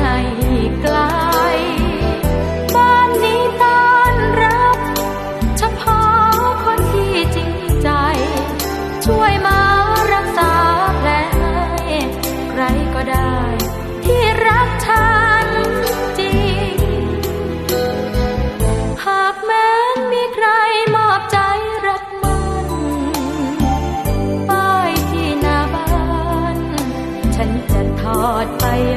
ให้ไกล บ้านนี้ต้อนรับ เฉพาะคนที่จริงใจ ช่วยมารักษาแผลให้ใครก็ได้ ที่รักฉันจริง หากแม้มีใครมอบใจรักมันป้ายที่หน้าบ้าน ฉันจะทอดไปโย